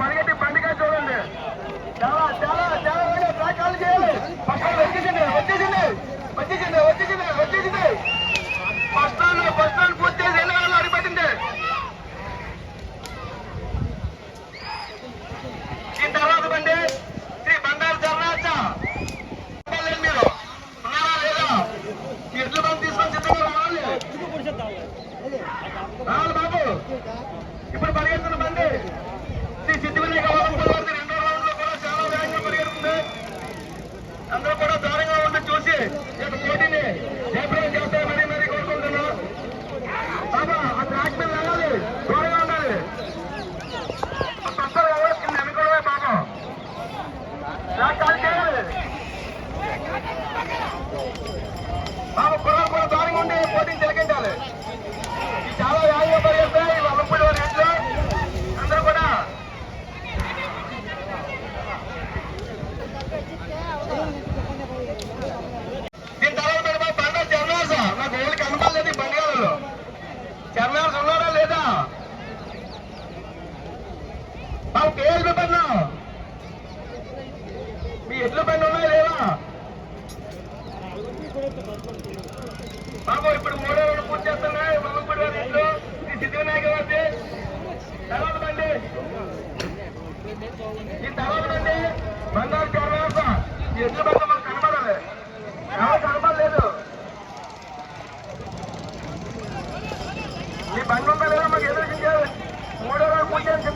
పరిగెత్తి పండుగ చూడండి చాలా చాలా చాలా ప్రకాలు చేయాలి పక్కన వచ్చేసింది వచ్చేసింది వచ్చేసింది బాబు కుర్రాలు కూడా దాని ఉండి పోటీ తిలకించాలి. ఇది చాలా వేగంగా పరిగెత్తాయి. వల్లపూడి వారి ఇంట్లో అందరూ కూడా. దీని తర్వాత మరి మా బండ నాకు ఓళ్ళకి కనపడలేదు ఈ బండిగాలలో. చర్నాస ఉన్నారా లేదా? బాబు ఇప్పుడు మూడో రోజులు పూర్తి చేస్తున్నాయి. బాబు కూడా ఇంట్లో. ఈ సిద్ధివినాయక గారి తర్వాత బండి. ఈ తర్వాత బండి బంగారు చర్వాస ఎడ్ల బండి మనకు కనబడాలి. కనబడలేదు? ఈ బండి ఉందా మాకు ఎదురు మూడో రోజులు పూర్తి చేసి